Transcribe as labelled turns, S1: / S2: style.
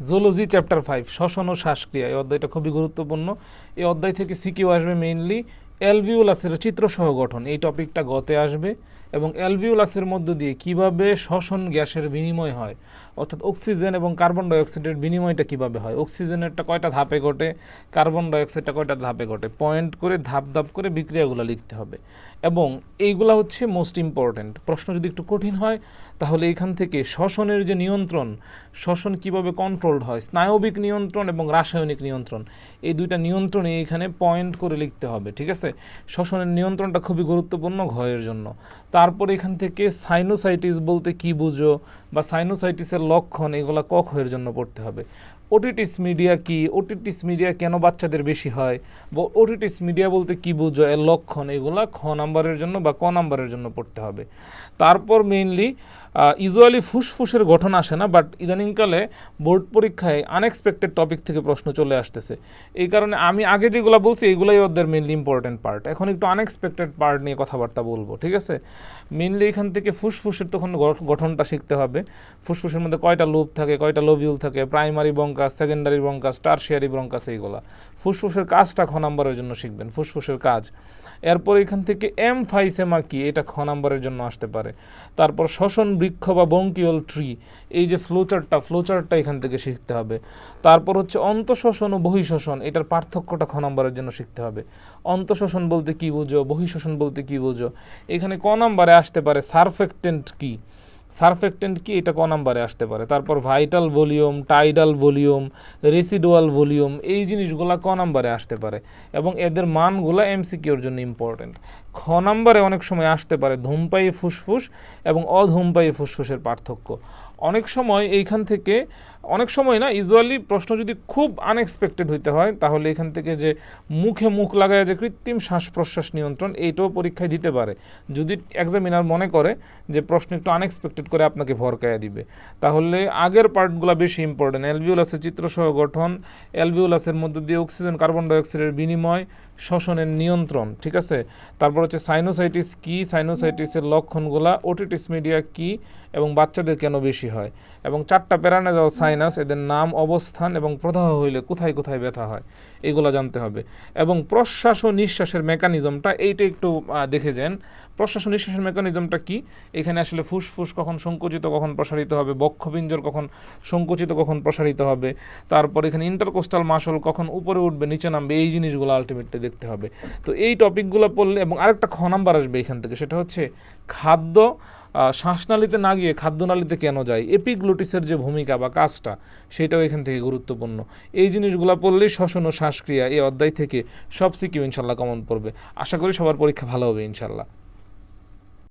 S1: Zoology chapter five শ্বসন ও শ্বাসক্রিয়া। এই অধ্যায়টা খুবই গুরুত্বপূর্ণ। এই অধ্যায় থেকে সিকিউ আসবে মেইনলি অ্যালভিউলাসের চিত্রসহ গঠন। এই টপিকটা গতে আসবে। এবং অ্যালভিউলাসের মধ্য দিয়ে কীভাবে শ্বসন গ্যাসের বিনিময় হয়, অর্থাৎ অক্সিজেন এবং কার্বন ডাইঅক্সাইডের বিনিময়টা কীভাবে হয়, অক্সিজেনেরটা কয়টা ধাপে ঘটে, কার্বন ডাইঅক্সাইডটা কয়টা ধাপে ঘটে পয়েন্ট করে ধাপ ধাপ করে বিক্রিয়াগুলো লিখতে হবে। এবং এইগুলা হচ্ছে মোস্ট ইম্পর্ট্যান্ট প্রশ্ন যদি একটু কঠিন হয়, তাহলে এখান থেকে শ্বসনের যে নিয়ন্ত্রণ, শ্বসন কীভাবে কন্ট্রোলড হয়, স্নায়বিক নিয়ন্ত্রণ এবং রাসায়নিক নিয়ন্ত্রণ, এই দুইটা নিয়ন্ত্রণে এখানে পয়েন্ট করে লিখতে হবে, ঠিক আছে? শ্বসনের নিয়ন্ত্রণটা খুবই গুরুত্বপূর্ণ ঘয়ের জন্য। তারপর এখান থেকে সাইনোসাইটিস বলতে কি বুঝো বা সাইনোসাইটিসের লক্ষণ এগুলো ক জন্য পড়তে হবে? ওটিটিস মিডিয়া কি? ওটিটিস মিডিয়া কেন বাচ্চাদের বেশি হয়? বা ওটিটিস মিডিয়া বলতে কি বুঝো? এর লক্ষণ এগুলা খ নাম্বারের জন্য বা ক নাম্বারের জন্য পড়তে হবে। তারপর মেইনলি ইউজুয়ালি ফুসফুসের গঠন আসে না বাট ইদানিংকালে বোর্ড পরীক্ষায় আনএক্সপেক্টেড টপিক থেকে প্রশ্ন চলে আসতেছে। এই কারণে আমি আগে যেগুলো বলছি, এগুলাই ওদের মেইনলি ইম্পর্টেন্ট পার্ট এখন একটু আনএক্সপেক্টেড পার্ট নিয়ে কথাবার্তা বলব, ঠিক আছে? মেইনলি এখান থেকে ফুসফুসের তখন গঠ- গঠনটা শিখতে হবে। ফুসফুসের মধ্যে কয়টা লুপ থাকে, কয়টা লোভিউল থাকে primary bronchus secondary bronchus tertiary bronchus এইগুলা। ফুসফুসের কাজটা খ নাম্বারের জন্য শিখবেন, ফুসফুসের কাজ। এরপর এখান থেকে এম ফাইসেমা কি, এটা খ নাম্বারের জন্য আসতে পারে। তারপর শ্বসন বৃক্ষ বা বঙ্কিওল ট্রি এই যে ফ্লোচারটা ফ্লোচারটা এখান থেকে শিখতে হবে। তারপর হচ্ছে অন্তঃশ্বসন ও বহিঃশ্বসন, এটার পার্থক্যটা খ নাম্বারের জন্য শিখতে হবে। অন্তঃশ্বসন বলতে কি বুঝো, বহিঃশ্বসন বলতে কি বুঝো? এখানে ক নাম্বারে আসতে পারে সারফেক্টেন্ট কি? সারফেক্টেন্ট কি? এটা ক নাম্বারে আসতে পারে। তারপর vital volume, tidal volume, residual volume, এই জিনিসগুলা ক নাম্বারে আসতে পারে। এবং এদের মানগুলো এমসিকিউর জন্য ইম্পর্টেন্ট খ নাম্বারে অনেক সময় আসতে পারে ধূমপায়ী ফুসফুস এবং অধূমপায়ী ফুসফুসের পার্থক্য। অনেক সময় এইখান থেকে, অনেক সময় না, ইউজুয়ালি প্রশ্ন যদি খুব আনএক্সপেক্টেড হইতে হয়, তাহলে এখান থেকে যে মুখে মুখ লাগায় যে কৃত্রিম শ্বাস প্রশ্বাস নিয়ন্ত্রণ, এইটাও পরীক্ষায় দিতে পারে। যদি এক্সামিনার মনে করে যে প্রশ্ন একটু আনএক্সপেক্টেড করে আপনাকে ভরকায়া দিবে। তাহলে আগের পার্টগুলো বেশি ইম্পর্টেন্ট অ্যালভিউলাসের চিত্রসহ গঠন অ্যালভিউলাসের মধ্যে দিয়ে অক্সিজেন কার্বন ডাইঅক্সাইডের বিনিময়, শ্বসনের নিয়ন্ত্রণ, ঠিক আছে? তারপর হচ্ছে সাইনোসাইটিস কি? সাইনোসাইটিসের লক্ষণগুলা ওটিটিস মিডিয়া কি? এবং বাচ্চাদের কেন বেশি হয়? এবং চারটা প্যারানাজাল সাইনাস এদের নাম, অবস্থান এবং প্রদাহ হইলে কোথায় কোথায় ব্যথা হয়? এগুলো জানতে হবে। এবং প্রশ্বাস ও নিঃশ্বাসের মেকানিজমটা এইটা একটু দেখে যান। প্রশ্বাস ও নিঃশ্বাসের মেকানিজমটা কি? এখানে আসলে ফুসফুস কখন সংকুচিত, কখন প্রসারিত হবে? বক্ষপিঞ্জর কখন সংকুচিত, কখন প্রসারিত হবে? তারপর এখানে ইন্টারকোস্টাল মাসল কখন উপরে উঠবে, নিচে নামবে? এই জিনিসগুলো আলটিমেটলি দেখতে হবে। তো এই টপিকগুলো পড়লে এবং আরেকটা খ নাম্বার আসবে এখান থেকে, সেটা হচ্ছে খাদ্য শ্বাসনালীতে না গিয়ে খাদ্যনালীতে কেন যায়? এপিগ্লোটিসের যে ভূমিকা বা কাজটা, সেটাও এখান থেকে গুরুত্বপূর্ণ। এই জিনিসগুলো পড়লেই শ্বসন ও শ্বাসক্রিয়া এই অধ্যায় থেকে সব সিকিউ ইনশাল্লাহ কমন পড়বে। আশা করি সবার পরীক্ষা ভালো হবে ইনশাল্লাহ।